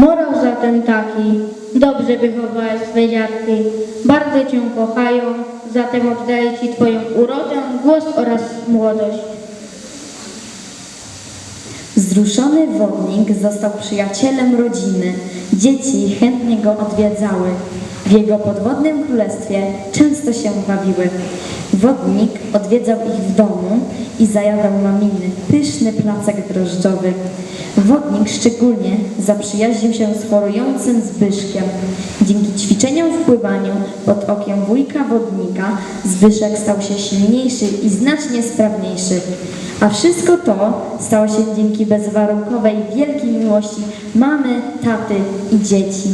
Morał zatem taki, dobrze wychowałeś swe dziadki, bardzo cię kochają, zatem oddaję ci twoją urodę, głos oraz młodość. Wzruszony wodnik został przyjacielem rodziny. Dzieci chętnie go odwiedzały. W jego podwodnym królestwie często się bawiły. Wodnik odwiedzał ich w domu i zajadał maminy pyszny placek drożdżowy. Wodnik szczególnie zaprzyjaźnił się z chorującym Zbyszkiem. Dzięki ćwiczeniom w pływaniu pod okiem wujka wodnika Zbyszek stał się silniejszy i znacznie sprawniejszy. A wszystko to stało się dzięki bezwarunkowej wielkiej miłości mamy, taty i dzieci.